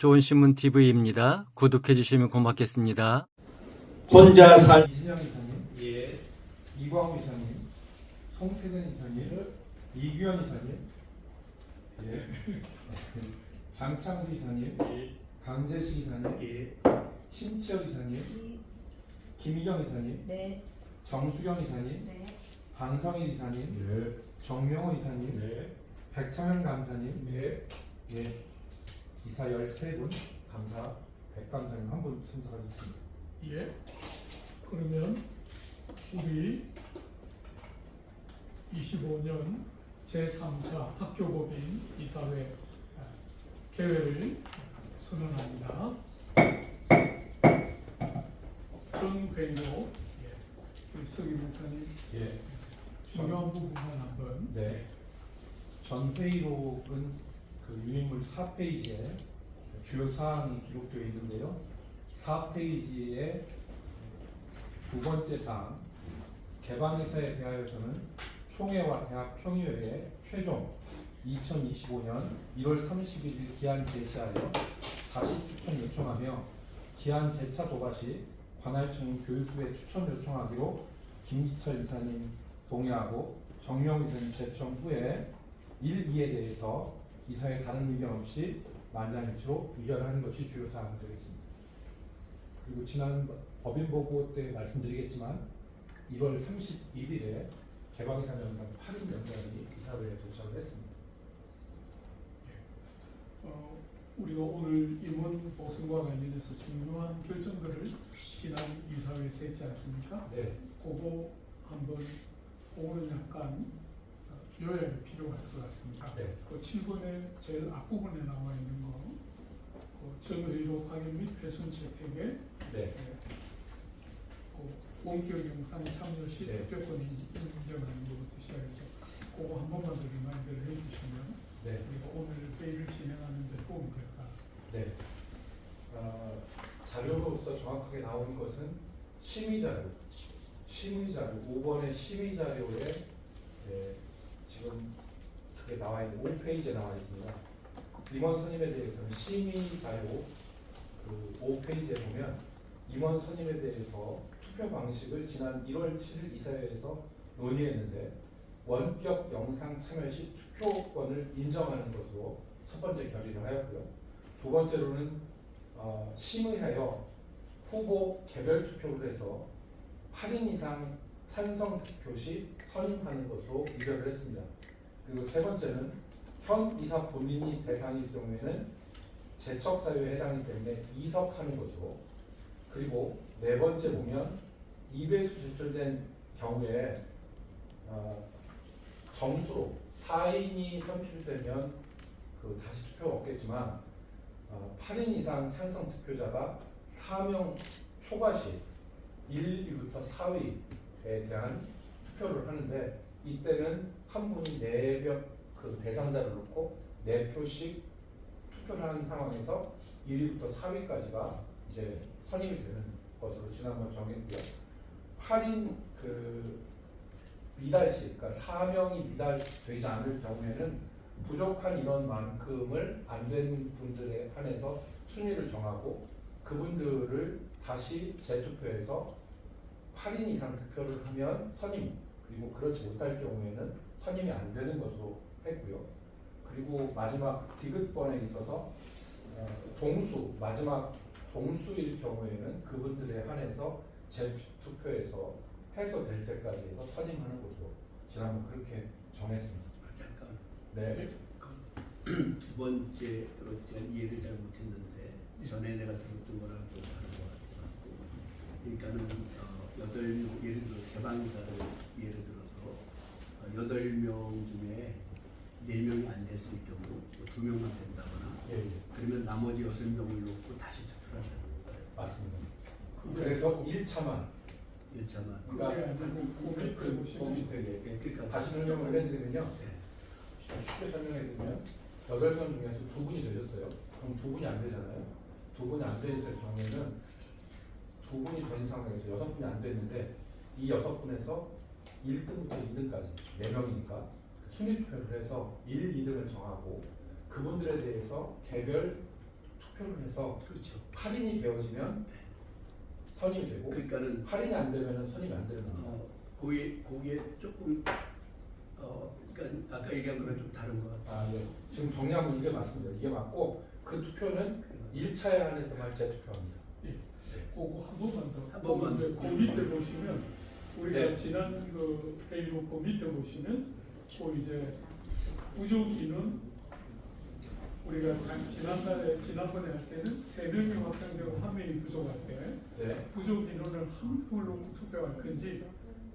좋은 신문 TV입니다. 구독해 주시면 고맙겠습니다. 혼자 살 이신영 이사님, 예. 이광우 이사님, 송태근 이사님, 이규현 이사님, 예. 장창수 이사님, 강재식 이사님, 예. 심지혁 이사님, 김희경 이사님, 네, 정수경 이사님, 네, 방성일 이사님, 정명호 이사님, 백창현 감사님, 예. 이사 13분 감사, 백감사님 한 분 참석하셨습니다. 예. 그러면 우리 25년 제3차 학교법인 이사회 아, 개회를 선언합니다. 전 회의로 예, 우리 서기 목사님 예. 중요한 부분만 한번 네. 전 회의록은 그 유인물 4페이지에 주요 사항이 기록되어 있는데요. 4페이지의 두 번째 사항 개방회사에 대하여서는 총회와 대학 평의회에 최종 2025년 1월 31일 기한 제시하여 다시 추천 요청하며 기한 재차 도과 시 관할청 교육부에 추천 요청하기로 김기철 이사님 동의하고 정명 이사님 제청 후에 1, 2에 대해서 이사의 다른 의견 없이 만장일치로 의결하는 것이 주요 사항이 되겠습니다. 그리고 지난 법인 보고 때 말씀드리겠지만 1월 31일에 개방이사 명단 8인 명단이 이사회에 도착을 했습니다. 어, 우리가 오늘 임원 보선과 관련해서 중요한 결정들을 지난 이사회에서 했지 않습니까? 네, 그거 한번 그거는 약 요약이 필요할 것 같습니다. 네. 그 7번에 제일 앞부분에 나와 있는 거, 그 전의로 확인 및 훼손 채택에 네, 그 원격 영상 참여 시 네. 투표권이 인정하는 것부터 시작해서 그거 한 번만 더 리마인드를 해주시면 네, 우리가 오늘 회의를 진행하는 데 도움이 될 것 같습니다. 네. 어, 자료로서 정확하게 나오는 것은 심의 자료, 심의 자료, 5번의 심의 자료에 네, 지금 그게 나와 있는 5페이지에 나와 있습니다. 임원 선임에 대해서는 심의 자료 그 5페이지에 보면 임원 선임에 대해서 투표 방식을 지난 1월 7일 이사회에서 논의했는데 원격 영상 참여 시 투표권을 인정하는 것으로 첫 번째 결의를 하였고요. 두 번째로는 어, 심의하여 후보 개별 투표를 해서 8인 이상 찬성 투표 시 선임하는 것으로 의결을 했습니다. 그리고 세 번째는 현 이사 본인이 대상일 경우에는 재척 사유에 해당하기 때문에 이석하는 것으로 그리고 네 번째 보면 2배수 제출된 경우에 어, 점수로 4인이 선출되면 그 다시 투표가 없겠지만 어, 8인 이상 찬성 투표자가 4명 초과 시 1, 2부터 4위에 대한 투표를 하는데 이때는 한 분이 4명 그 대상자를 놓고 4표씩 투표를 하는 상황에서 1위부터 4위까지가 이제 선임이 되는 것으로 지난번 정했고요. 8인 그 미달시, 그러니까 4명이 미달되지 않을 경우에는 부족한 인원만큼을 안 된 분들에 한해서 순위를 정하고 그분들을 다시 재투표해서 8인 이상 투표를 하면 선임 그리고 그렇지 못할 경우에는 선임이 안 되는 것으로 했고요. 그리고 마지막 디귿번에 있어서 어, 동수 마지막 동수일 경우에는 그분들에 한해서 재투표해서 해소될 때까지 해서 선임하는 것으로 지난번 그렇게 정했습니다. 잠깐 네. 두 번째 어, 제가 이해를 잘 못했는데 전에 내가 들었던 거랑 좀 다른 것 같고 그러니까는 어, 여덟 명 예를 들어 개방사를 예를 들어서 어, 여덟 명 중에 네 명이 안 됐을 경우 뭐두 명만 된다거나 예, 예. 그러면 나머지 여섯 명을 놓고 다시 투표를 하는 거예요. 맞습니다. 그래서 1차만 1차만. 그게 아니고 그 밑에 그 밑에 예. 그러니까 다시 설명을 해드리면요. 네. 쉽게 설명해드리면 여덟 명 중에서 두 분이 되셨어요. 그럼 두 분이 안 되잖아요. 두 분이 안 되실 경우에는 두 분이 된 상황에서 여섯 분이 안 됐는데 이 여섯 분에서 1등부터 2등까지 네 명이니까 순위 투표를 해서 1, 2등을 정하고 그분들에 대해서 개별 투표를 해서 그렇죠. 8인이 되어지면 선임이 되고 그러니까는 8인이 안 되면 선임이 안 되는 겁니다. 어, 거기에 거기에 조금 어 그러니까 아까 얘기한 거랑 좀 다른 것 같아요. 아, 예. 지금 정리하면 이게 맞습니다. 이게 맞고 그 투표는 1차에 한해서만 재투표합니다. 그거 한 번만 더. 한 번만 그 더. 그 밑에 보시면 우리가 네. 지난 그 회의록 그 밑에 보시면 그 이제 부족인은 우리가 장- 지난달에 지난번에 할 때는 세 명이 확정되고 한 명이 부족할 때 네. 부족 인원을 한 명을 놓고 투표할 건지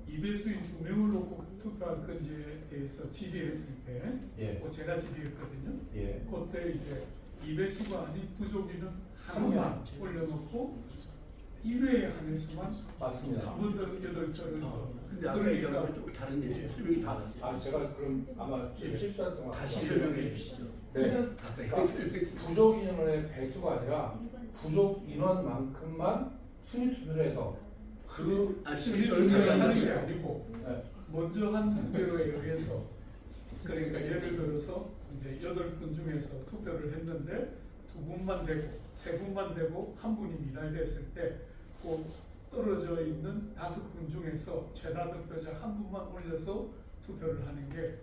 2배수인 두 명을 놓고 투표할 건지에 대해서 질의했을 때, 예. 그 제가 질의했거든요. 예. 그때 이제 2배수가 아닌 부족 인원 하나만 올려놓고 1회에 한해서만 맞습니다. 한 번 더 여덟 절을 어, 근데 아까 얘기한 거랑 좀 다른 얘기 설명이 달랐어요. 아, 제가 그럼 아마 좀 실수한 동안 다시 설명해 주시죠. 네. 아까 얘기 설명해 주시죠. 부족 인원의 배수가 아니라 부족 인원만큼만 순위 투표를 해서 그 아, 다시 투표를 하는 게? 아니고 네. 먼저 한 투표에 의해서 그러니까 예를 들어서 이제 여덟 분 중에서 투표를 했는데 두 분만 되고 세 분만 되고 한 분이 미달됐을 때 그 떨어져 있는 다섯 분 중에서 최다 득표자 한 분만 올려서 투표를 하는 게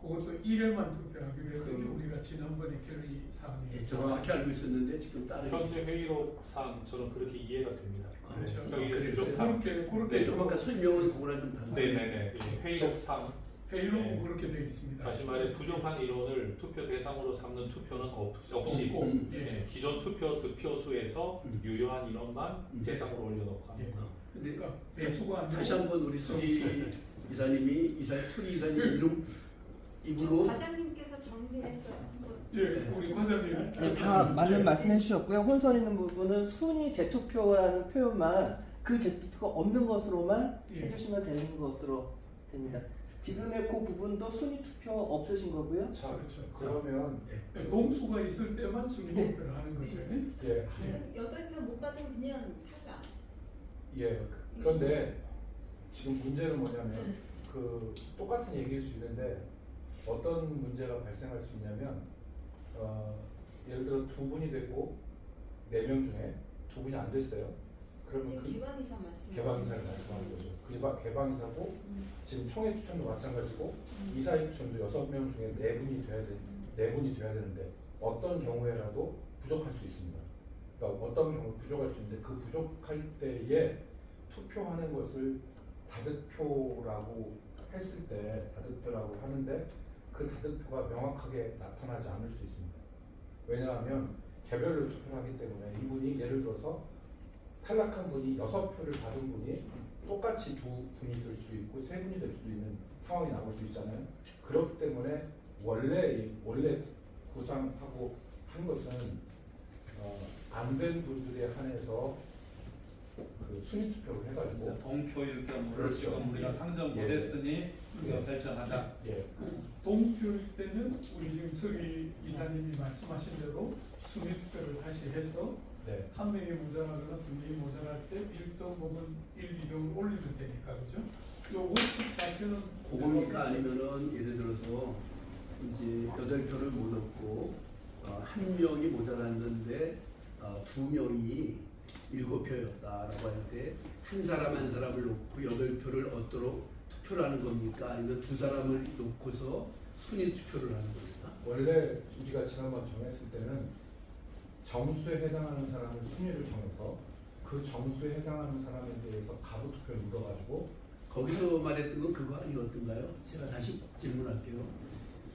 그것도 1회만 투표하기로 했던 게 그- 우리가 지난번에 결의 사항이에요. 예, 저는 그렇게 알고 있었는데 지금 다른 현재 회의록상 저는 그렇게 이해가 됩니다. 아, 그렇죠. 아. 그렇게 그렇게 네, 좀 아까 설명은 그거랑 좀 다른데. 네네네. 예, 회의록상 회의록은 네. 그렇게 되어 있습니다. 다시 말해 부족한 인원을 투표 대상으로 삼는 투표는 없, 없이 없고, 음. 예. 예, 기존 투표 득표 수에서 음. 유효한 인원만 음. 대상으로 올려놓고 예. 근데 그러니까 배수가 아니고 다시 한번 우리 서리 이사님이 이사 서리 이사님 이름 입으로 과장님께서 정리해서 한번 예, 우리 과장님 네, 다 맞는 말씀해 주셨고요. 혼선 있는 부분은 순위 재투표라는 표현만 그 재투표가 없는 것으로만 예. 해주시면 되는 것으로 됩니다. 지금의 그 부분도 순위 투표 없으신 거고요. 자, 그렇죠. 그러면 예, 동수가 있을 때만 순위 네. 투표를 하는 거죠. 예, 예. 여덟 명못 받으면 그냥 탈락. 예. 그런데 지금 문제는 뭐냐면 그 똑같은 얘기일 수 있는데 어떤 문제가 발생할 수 있냐면 어, 예를 들어 두 분이 되고 네 명 중에 두 분이 안 됐어요. 그러면 지금 그 개방이사 말씀. 개방이사를 말씀하는 거죠. 개방, 개방이사고 음. 지금 총회 추천도 마찬가지고 이사회 추천도 여섯 명 중에 네 분이 돼야 돼, 네 분이 돼야 되는데 어떤 경우에라도 부족할 수 있습니다. 그러니까 어떤 경우 부족할 수 있는데 그 부족할 때에 투표하는 것을 다득표라고 했을 때 다득표라고 하는데 그 다득표가 명확하게 나타나지 않을 수 있습니다. 왜냐하면 개별로 투표를 하기 때문에 이분이 예를 들어서 탈락한 분이 여섯 표를 받은 분이 똑같이 두 분이 될 수 있고 세 분이 될 수도 있는 상황이 나올 수 있잖아요. 그렇기 때문에 원래 이- 원래 구상하고 한 것은 어, 안된 분들에 한해서 그 순위 투표를 해가지고 동표일 경우를 그렇죠. 지금 우리가 상정 예. 못했으니 우리가 예. 결정하자. 예, 그 동표일 때는 우리 지금 서기 이사님이 말씀하신 대로 순위 투표를 다시 해서 네, 한 명이 모자라거나 두 명이 모자랄 때 1등 혹은 1, 2등을 올리면 되니까 그죠? 요 원칙 자체는 그겁니까 아니면은 예를 들어서 이제 여덟 표를 못 얻고 어, 한 명이 모자랐는데 어, 두 명이 일곱 표였다라고 할 때 한 사람 한 사람을 놓고 여덟 표를 얻도록 투표를 하는 겁니까 아니면 두 사람을 놓고서 순위 투표를 하는 겁니까? 원래 우리가 지난번 정했을 때는 점수에 해당하는 사람을 순위를 정해서 그 점수에 해당하는 사람에 대해서 가부 투표를 물어가지고 거기서 말했던 건 그거 아니었던가요? 제가 다시 질문할게요.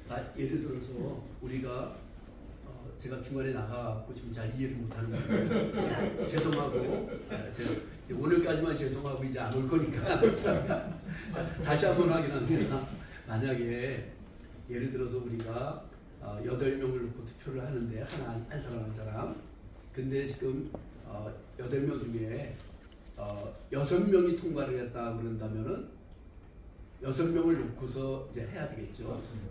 아, 예를 들어서 우리가 어, 제가 중간에 나가갖고 지금 잘 이해를 못하는 거예요. 죄송하고 아, 제가 오늘까지만 죄송하고 이제 안 올 거니까 자, 다시 한번 확인합니다. 만약에 예를 들어서 우리가 어, 여덟 명을 놓고 투표를 하는데 하나 한 사람 한 사람 근데 지금 어, 여덟 명 중에 어, 여섯 명이 통과를 했다 그런다면은 여섯 명을 놓고서 이제 해야 되겠죠. 맞습니다.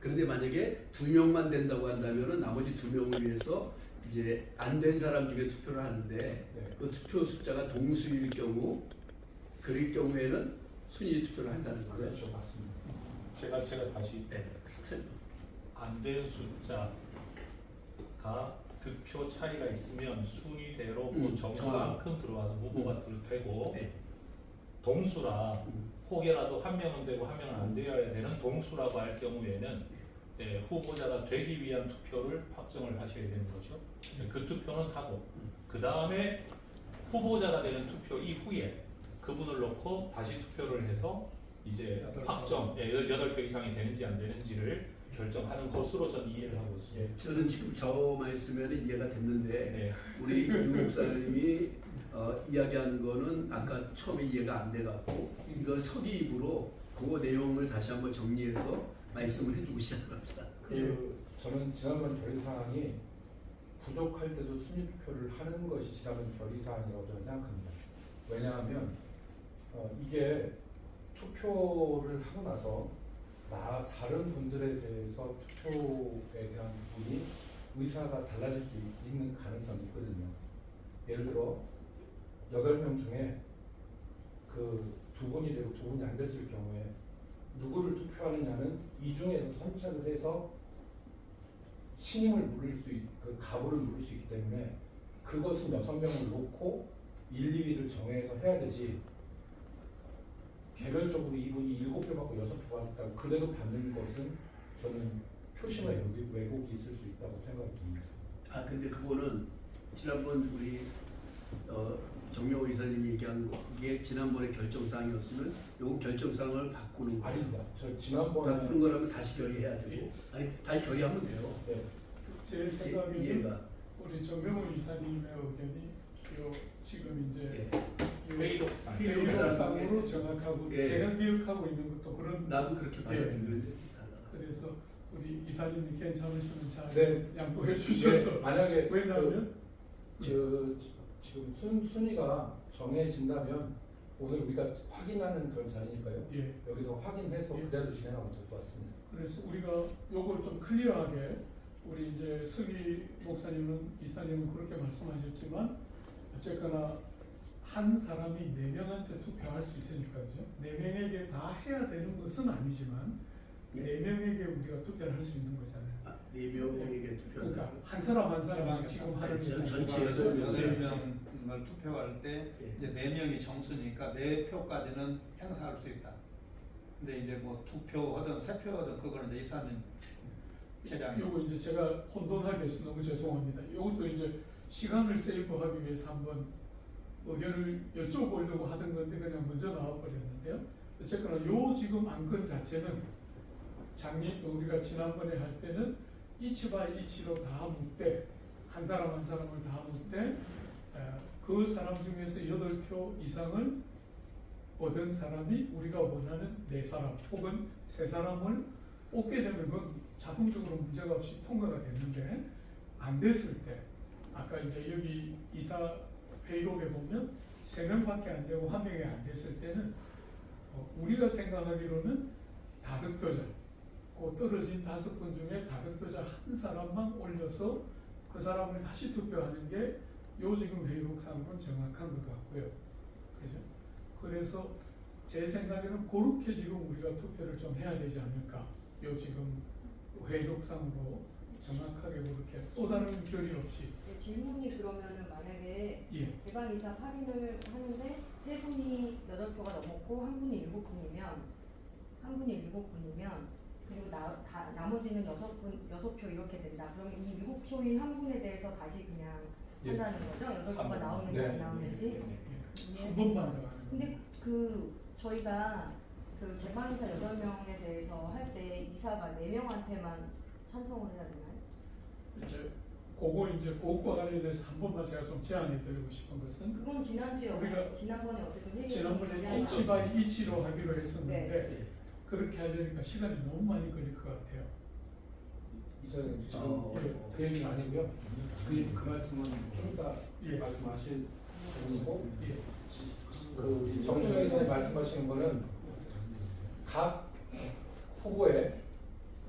그런데 만약에 두 명만 된다고 한다면은 나머지 두 명을 위해서 이제 안 된 사람 중에 투표를 하는데 네. 그 투표 숫자가 동수일 경우 그럴 경우에는 순위 투표를 한다는 거예요. 그렇죠, 맞습니다. 제가 제가 다시 네. 안 된 숫자가 득표 차이가 있으면 순위대로 음, 그 정수만큼 들어와서 후보가 되고 네. 동수라 음. 혹여라도 한 명은 되고 한 명은 안 되어야 되는 동수라고 할 경우에는 예, 후보자가 되기 위한 투표를 확정을 하셔야 되는 거죠. 예, 그 투표는 하고 그 다음에 후보자가 되는 투표 이후에 그분을 놓고 다시 투표를 해서 이제. 확정 예, 여덟 표 이상이 되는지 안 되는지를 결정하는 것으로 저는 이해를 하고 있습니다. 예. 저는 지금 저만 있으면 이해가 됐는데 네. 우리 유 목사님이 어, 이야기한 거는 아까 처음에 이해가 안 돼갖고 이건 서기 입으로 그 내용을 다시 한번 정리해서 말씀을 해주고 시작합시다. 그 저는 지난번 결의 사항이 부족할 때도 순위 투표를 하는 것이 지난번 결의 사항이라고 저는 생각합니다. 왜냐하면 어, 이게 투표를 하고 나서 나 다른 분들에 대해서 투표에 대한 부분이 의사가 달라질 수 있- 있는 가능성이 있거든요. 예를 들어 여덟 명 중에 그 두 분이 되고 두 분이 안 됐을 경우에 누구를 투표하느냐는 이 중에서 선택을 해서 신임을 물을 수 있, 그 가부를 물을 수 있기 때문에 그것은 여섯 명을 놓고 1, 2위를 정해서 해야 되지 개별적으로 이분이 일곱 표 받고 여섯 표 받았다고 그대로 받는 것은 저는 표심의 왜곡- 왜곡이 있을 수 있다고 생각이 듭니다. 아 근데 그거는 지난번 우리 어, 정명호 이사님이 얘기한 거 이게 지난번에 결정사항이었으면 요 결정사항을 바꾸는 거 아닙니다. 저 지난번에 바꾸는 거라면 다시 결의해야 되고 아니 다시 결의하면 돼요. 네, 제제 생각에는 이해가 우리 정명훈 이사님의 의견이 요 지금 이제 예. 회의록상으로 정확하고 예. 제가 기억하고 있는 것도 그런 나도 그렇게 봐요. 예. 그래서 우리 이사님이 괜찮으시면 잘 네. 양보해 주셔서 네, 만약에 왜냐하면 그, 그 지- 지금 순, 순위가 정해진다면 오늘 우리가 확인하는 그런 자리니까요. 예 여기서 확인해서 예. 그대로 진행하면 될 것 같습니다. 그래서 우리가 요걸 좀 클리어하게 우리 이제 서기 목사님은 이사님은 그렇게 말씀하셨지만 어쨌거나 한 사람이 네 명한테 투표할 수 있으니까 그죠? 네 명에게 다 해야 되는 것은 아니지만 예. 네 명에게 우리가 투표를 할 수 있는 거잖아요. 아, 네 명에게 투표한다. 그러니까 한 사람 한 사람씩 지금 하는 전- 거잖아요. 전체 여덟 명. 명을 투표할 때 예. 이제 네 명이 정수니까 네 표까지는 행사할 수 있다. 근데 이제 뭐두 표하든 세 표하든 그거는 이제 이사님 체량이 요거 이제 제가 혼돈하게 해서 너무 죄송합니다. 이것도 이제 시간을 세이브하기 위해서 한번 의견을 여쭤보려고 하던 건데 그냥 먼저 나와버렸는데요. 어쨌거나 요 지금 안건 자체는 작년 우리가 지난번에 할 때는 이치 바이 이치로 다 묻되 한 사람 한 사람을 다 에, 그 사람 중에서 여덟 표 이상을 얻은 사람이 우리가 원하는 네 사람 혹은 세 사람을 뽑게 되면 그건 자동적으로 문제가 없이 통과가 됐는데 안 됐을 때 아까 이제 여기 이사 회의록에 보면 세 명밖에 안 되고 한 명이 안 됐을 때는 어, 우리가 생각하기로는 다득표자 그 떨어진 다섯 분 중에 다득표자 한 사람만 올려서 그 사람을 다시 투표하는 게 요 지금 회의록상으로는 정확한 것 같고요. 그죠? 그래서 제 생각에는 그렇게 지금 우리가 투표를 좀 해야 되지 않을까. 요 지금 회의록상으로 정확하게 그렇게 또 다른 결의 없이 네, 질문이 그러면은 만약에 예. 대방 이사 8인을 하는데 세 분이 여덟 표가 넘었고 한 분이 일곱 분이면 한 분이 일곱 분이면 그리고 나, 다, 나머지는 여섯 분 여섯 표 이렇게 된다. 그러면 이 일곱 표인 한 분에 대해서 다시 그냥 예. 한다는 거죠? 여덟 표가 번. 나오는지 네. 안 나오는지. 예. 한 번만 더 하는 근데. 그 저희가 그 개방이사 여덟 명에 대해서 할 때 이사가 네 명한테만 찬성을 해야 되나요? 이제 그거 이제 그것과 관련해서 한 번만 제가 좀 제안해 드리고 싶은 것은 그건 지난주에 우리가 지난번에 어쨌든 회의 지난번에 이치 바이 이치로 하기로 했었는데 예. 그렇게 하려니까 시간이 너무 많이 걸릴 것 같아요. 이사님 지금 어, 그, 어. 그 얘기는 아니고요. 그, 그 말씀은 좀 이따 예. 말씀하실 부분이고 예. 그 우리 정수영 이사님 말씀하시는 거는 각 후보의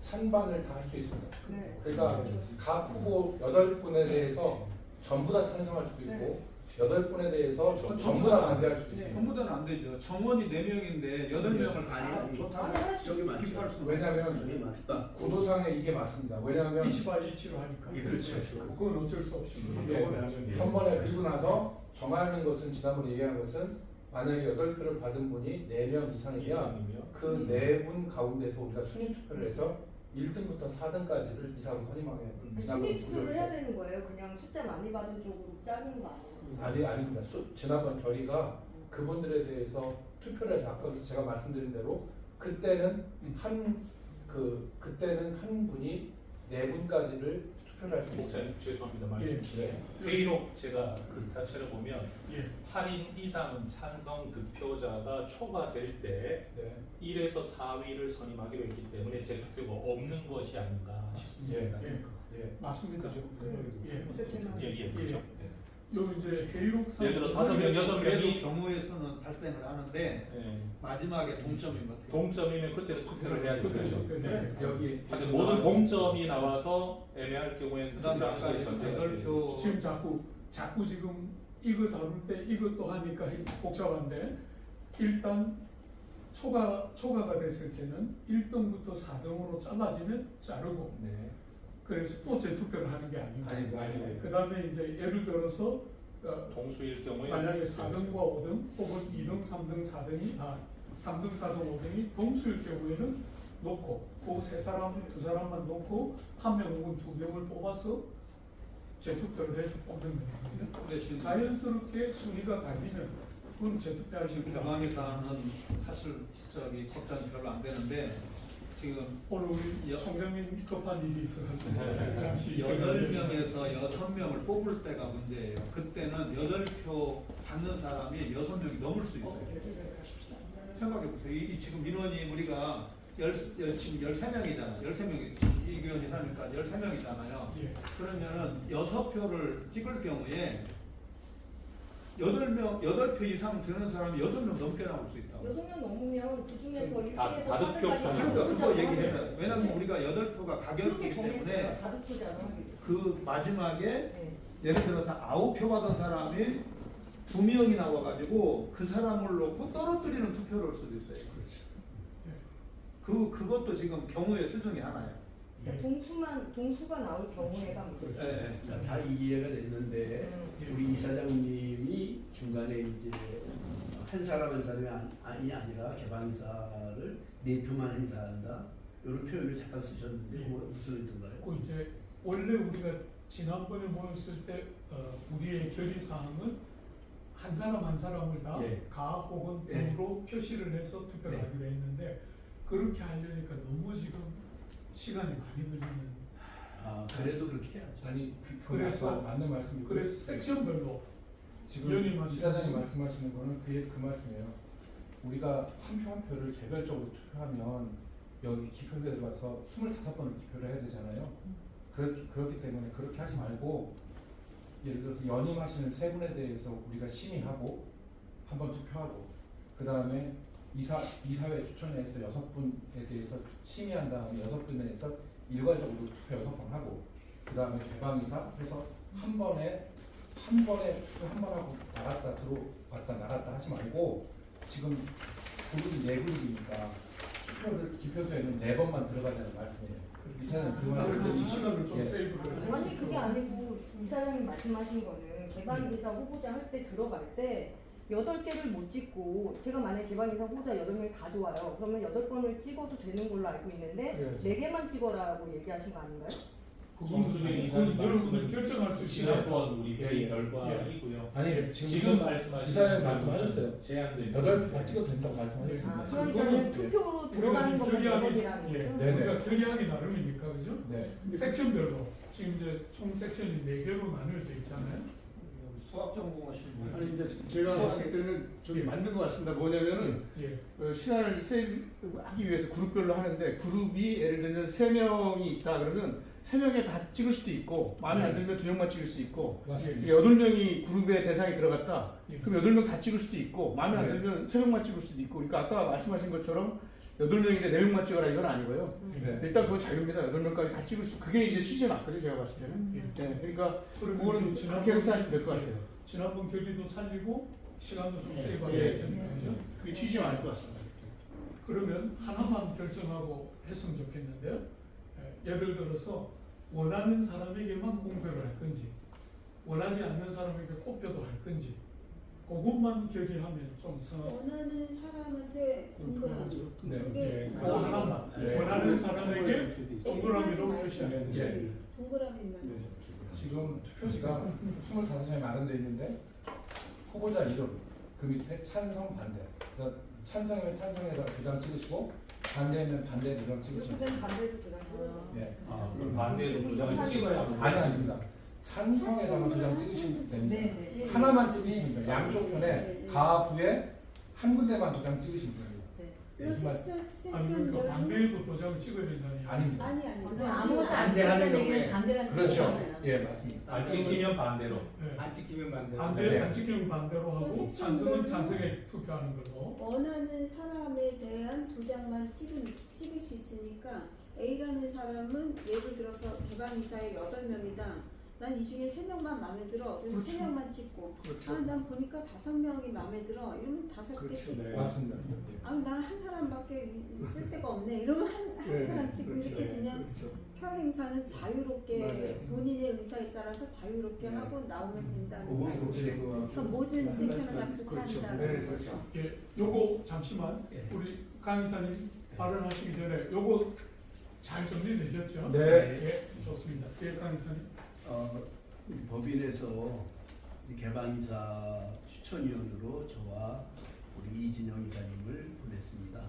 찬반을 다 할 수 있습니다. 네. 그러니까 각 후보 여덟 분에 대해서 전부 다 찬성할 수도 있고 네. 여덟 분에 대해서 전부 다 반대할 수 있어요. 전부 다는 안 되죠. 정원이 4명인데 8명을 아니, 다 아니. 좋다고 저기 맞죠. 기표할 수는 왜냐하면 저기 맞다. 구도상에 이게 맞습니다. 왜냐하면 이치 바이 이치로 하니까. 예, 그렇죠. 그건 어쩔 수 없이. 예, 예. 한 번에 그리고 나서 정하는 것은 지난번에 얘기한 것은 만약에 여덟 표를 받은 분이 네 명 이상이면 이상이면 그 네 분 가운데서 우리가 순위 투표를 해서 1등부터 4등까지를 이상을 선임하게 음. 지난번 순위 투표를 해야. 되는 거예요. 그냥 숫자 많이 받은 쪽으로 짜는 거 아니에요? 아니 아닙니다. 수- 지난번 결의가 그분들에 대해서 투표를 해서 아까 제가 말씀드린 대로 그때는 한 그 그때는 한 분이 네 분까지를 투표를 할수 있어요. 목사님 죄송합니다 말씀. 네. 회의록 제가 그 자체를 보면 예. 8인 이상 찬성 득표자가 초과될 때 네. 1에서 4위를 선임하기로 했기 때문에 재투표가 없는 것이 아닌가 싶습니다. 예. 예. 예. 맞습니다. 그죠. 예. 예, 예, 그렇 죠. 요 이제 회의록상 예를 들어 다섯 명, 여섯 그래도 명이 경우에서는 발생을 하는데 예. 마지막에 동점이면 어떻게 동점이면 그때는 투표를 해야 그때 되죠. 네. 여기 하여튼 모든 동점이 나와서 애매할 경우에는 그 다음에 투표하는 아까 게 지금 전제가 여덟 되죠. 표 지금 자꾸 자꾸 지금 이거 다룰 때 이것도 하니까 복잡한데 일단 초과 초과가 됐을 때는 1등부터 4등으로 잘라지면 자르고 네. 그래서 또 재투표를 하는 게 아니고 아니고 아니고 그 다음에 이제 예를 들어서 어, 동수일 경우에 만약에 4등과 5등 혹은 2등, 3등, 4등이 아 3등, 4등, 5등이 동수일 경우에는 놓고 그 세 사람, 두 사람만 놓고 한 명 혹은 두 명을 뽑아서 재투표를 해서 뽑는 지금 자연스럽게 순위가 갈리면 그건 지금 있다. 교감이사는 사실 저기 걱정이 별로 안 되는데 지금 오늘 총장님 급한 일이 있어가지고 네. 잠시 여덟 명에서 여섯 명을 뽑을 때가 문제예요. 그때는 여덟 표 받는 사람이 여섯 명이 넘을 수 있어요. 생각해 보세요. 이, 이 지금 민원이 우리가 열, 열 지금 열세 명이잖아. 열세 명이 이규현 이 사니까 열세 명이잖아요. 예. 그러면은 여섯 표를 찍을 경우에 여덟 명 여덟 표 이상 되는 사람이 여섯 명 넘게 나올 수 있다고. 여섯 명 넘으면 그 중에서 다- 1등에서 다득표 4등까지 그러니까 그거 얘기해요. 왜냐면 우리가 여덟 표가 가격이기. 때문에 다득표잖아. 그 마지막에 네. 예를 들어서 아홉 표 받은 사람이 두 명이 나와가지고 그 사람을 놓고 떨어뜨리는 투표를 할 수도 있어요. 그렇지. 그 그것도 지금 경우의 수 중에 하나예요. 예. 동수만 동수가 나올 경우에가 문제죠. 네. 자, 다 이해가 됐는데 음. 우리 이사장님이 중간에 이제 한 사람 한 사람이 안- 아니 아니라 개방사를 네 표만 행사한다 이런 표현을 잠깐 쓰셨는데 그거 무슨 의도인가요? 그 이제 원래 우리가 지난번에 모였을 때 어, 우리의 결의 사항은 한 사람 한 사람을 다 예. 가 혹은 예. 등으로 표시를 해서 투표를 네. 하기로 했는데 그렇게 하려니까 너무 지금 시간이 많이 걸리는 아 그래도 그렇게 해야죠. 아니 그, 그 그래서- 말씀 맞는 말씀이고 그래서 섹션별로 지금 위원님 하시는 이사장님 건- 말씀하시는 거는 그, 그 말씀이에요. 우리가 한 표 한 표를 개별적으로 투표하면 여기 기표소에 들어가서 25번을 기표를 해야 되잖아요. 그렇기, 그렇기 때문에 그렇게 하지 말고 예를 들어서 연임하시는 세 분에 대해서 우리가 심의하고 한번 투표하고 그 다음에 이사 이사회 추천해서 여섯 분에 대해서 심의한 다음에 여섯 분에 대해서 일괄적으로 투표 여섯 번 하고 그 다음에 개방이사 해서 한 번에 한 번에 투표 한 번 하고 나갔다 들어왔다 나갔다 하지 말고 지금 그룹이 네 그룹이니까 투표를 기표소에는 네 번만 들어가자는 말씀이에요. 이사는 그 아, 그래서 말씀 시간을 좀 예. 세이브를 아니 그게 아니고 이사장님 말씀하신 거는 개방기사 후보자 할 때 들어갈 때 여덟 개를 못 찍고 제가 만약 개방기사 후보자 여덟 명이 다 좋아요. 그러면 여덟 번을 찍어도 되는 걸로 알고 있는데 그래야지. 네 개만 찍어라고 얘기하신 거 아닌가요? 그건 정수진 그건 이사님 여러분들 말씀은 결정할 수 있어요. 지난번 우리 회의 예, 예. 결과이고요. 아니 지금, 지금 말씀하신 이사장님 말씀하셨어요. 제한된 여덟 표다 찍어도 된다고 아, 말씀하셨습니다. 그러니까는 투표로 들어가는 여덟이라는 예, 거죠? 네. 우리가 결의하기 나름이니까 그죠? 네. 섹션별로 지금 이제 총 섹션이 네 개로 나누어져 있잖아요. 수학 전공하시는 분. 아니 이제 제가 봤을 때는 좀 맞는 것 같습니다. 뭐냐면은 예. 어, 시간을 세이브하기 위해서 그룹별로 하는데 그룹이 예를 들면 세 명이 있다 그러면 세 명에 다 찍을 수도 있고 마음에 안 들면 두 명만 찍을 수도 있고 맞습니다. 여덟 명이 그룹의 대상이 들어갔다. 예. 그럼 여덟 명 다 찍을 수도 있고 마음에 안 네. 들면 세 명만 찍을 수도 있고. 그러니까 아까 말씀하신 것처럼 여덟 명인데 네 명만 찍어라 이건 아니고요. 네. 일단 그건 자유입니다. 여덟 명까지 다 찍을 수 그게 이제 취재 맞거든요. 제가 봤을 때는. 네, 그러니까 그거는 그렇게 행사하시면 될 것 같아요. 지난번 결의도 살리고 시간도 좀 세이브할 예. 거죠. 그게 취재 맞을 것 같습니다. 그러면 하나만 결정하고 했으면 좋겠는데요. 예, 예를 들어서 원하는 사람에게만 공표를 할 건지 원하지 않는 사람에게 꽃표도 할 건지 그것만 결의하면 좀 성. 원하는 사람한테 동그라미. 네. 그게 네. 그거 하나만 원하는 사람에게 동그라미로 표시하는 네. 예. 동그라미만. 지금 투표지가 25장이 마련되어 있는데 후보자 이름 그 밑에 찬성 반대 그래서 찬성이면 찬성에다가 도장 찍으시고 반대면 반대 돼요. 그때는 반대도 두장 찍어요. 예. 아, 그럼 반대로 도장을 찍어야 아니 아닙니다. 찬성에다가 도장 찍으시면 됩니다. 네, 네. 하나만 찍으시면 돼요. 양쪽 네, 편에 네. 가부에 한 군데만 도장 찍으시면 돼요. 이거 정말- 섹션 아니 그러니까 반대에도 도장을 찍어야 된다니. 아닙니다. 아니 아니. 아무것도 안 반대하는 찍는 경우에. 얘기는 반대라는 그렇죠. 거잖아요. 예 맞습니다. 안 찍히면 반대로. 예. 안 찍히면 반대로. 반대 네. 안 찍히면 반대로 하고 또 찬성은 찬성에 투표하는 걸로. 원하는 사람에 대한 도장만 찍을, 찍을 수 있으니까 A라는 사람은 예를 들어서 개방이사에 8명이다. 난 이 중에 3명만 마음에 들어. 그래서 그렇죠. 3명만 찍고. 그렇죠. 아, 난 보니까 5명이 마음에 들어. 이러면 5개 그렇죠. 찍고. 네. 맞습니다. 아, 난 한 사람밖에 쓸 데가 없네. 이러면 한, 한 네, 사람 찍고 그렇죠. 이렇게 그냥 그렇죠. 표 행사는 자유롭게 맞아요. 본인의 의사에 따라서 자유롭게 네. 하고 나오면 된다는 그건 말씀. 되고 그러니까 모든 섹션을 다 그렇죠. 국한한다는 네, 거죠. 그렇죠. 예, 요거 잠시만 예. 우리 강 이사님 발언하시기 전에 요거 잘 정리되셨죠? 네. 예, 좋습니다. 예, 강 이사님. 어, 법인에서 개방이사 추천위원으로 저와 우리 이진영 이사님을 보냈습니다.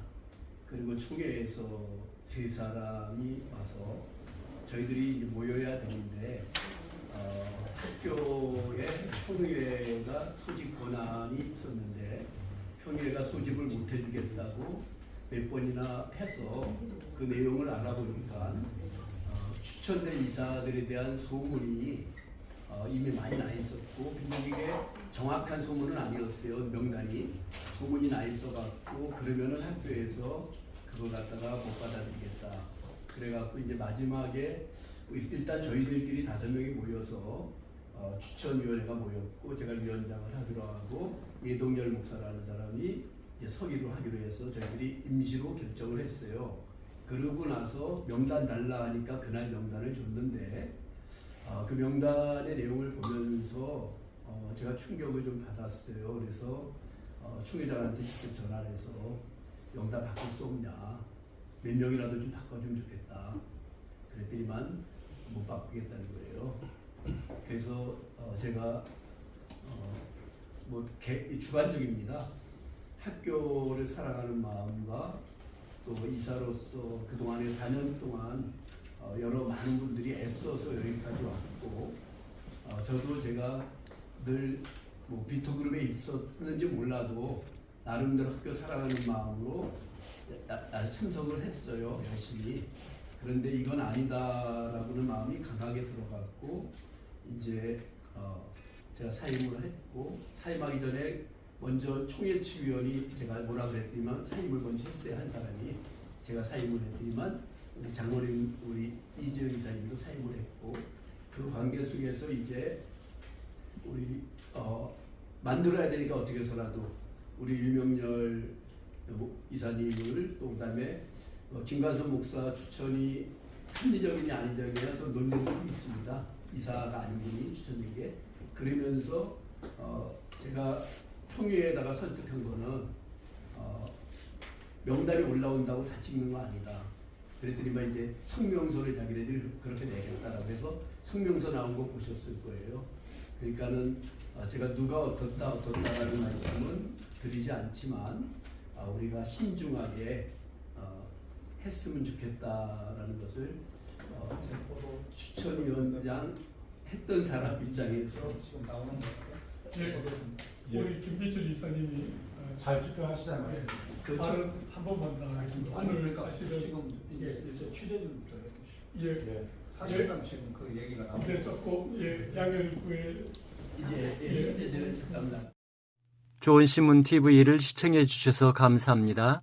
그리고 총회에서 세 사람이 와서 저희들이 모여야 되는데 어, 학교에 평의회가 소집 권한이 있었는데 평의회가 소집을 못 해주겠다고 몇 번이나 해서 그 내용을 알아보니까 어, 추천된 이사들에 대한 소문이 어, 이미 많이 나 있었고 근데 이게 정확한 소문은 아니었어요 명단이 소문이 나 있어갖고 그러면은 학교에서 그걸 갖다가 못 받아들이겠다 그래갖고 이제 마지막에 일단 저희들끼리 다섯 명이 모여서 어, 추천위원회가 모였고 제가 위원장을 하기로 하고 예동열 목사라는 사람이 이제 서기로 하기로 해서 저희들이 임시로 결정을 했어요. 그러고 나서 명단 달라 하니까 그날 명단을 줬는데 어, 그 명단의 내용을 보면서 어, 제가 충격을 좀 받았어요. 그래서 어, 총회장한테 직접 전화를 해서 명단 바꿀 수 없냐 몇 명이라도 좀 바꿔주면 좋겠다. 그랬더니만 못 바꾸겠다는 거예요. 그래서 어, 제가 어, 뭐 개- 주관적입니다. 학교를 사랑하는 마음과 또 이사로서 그동안에 4년 동안 어, 여러 많은 분들이 애써서 여기까지 왔고 어, 저도 제가 늘뭐 비토그룹에 있었는지 몰라도 나름대로 학교 사랑하는 마음으로 나, 나 참석을 했어요 열심히. 그런데 이건 아니다라고는 마음이 강하게 들어갔고 이제 어, 제가 사임을 했고 사임하기 전에 먼저 총회치위원이 제가 뭐라 그랬더니만 사임을 먼저 했어요 한 사람이 제가 사임을 했더니만 우리 장로님 우리 이재영 이사님도 사임을 했고 그 관계 속에서 이제 우리 어, 만들어야 되니까 어떻게 해서라도 우리 유명열 이사님을 또 그다음에 어, 김관선 목사 추천이 합리적이냐 아니적이냐 또 논쟁이 좀 있습니다. 이사가 아닌 분이 추천된 게 그러면서 어, 제가 평의에다가 설득한 거는 어, 명단이 올라온다고 다 찍는 거 아니다. 그랬더니만 이제 성명서를 자기네들이 그렇게 내겠다라고 해서 성명서 나온 거 보셨을 거예요. 그러니까는 어, 제가 누가 어떻다 어떻다라는 말씀은 드리지 않지만 아, 우리가 신중하게 어, 했으면 좋겠다라는 것을 어, 추천위원장 했던 사람 입장에서 지금 나오는 거 예, 예. 우리 김기철 이사님이 어, 잘 투표하시잖아요. 그 발언 한 번만 더 하겠습니다. 아니 오늘 그러니까 사실은 지금 예. 이게 이제 취재진부터. 예, 예. 사실상 지금 그 얘기가 나오고 근데 조금 예, 양해구에 이제 예, 이제 잠깐만 좋은 신문 TV를 시청해 주셔서 감사합니다.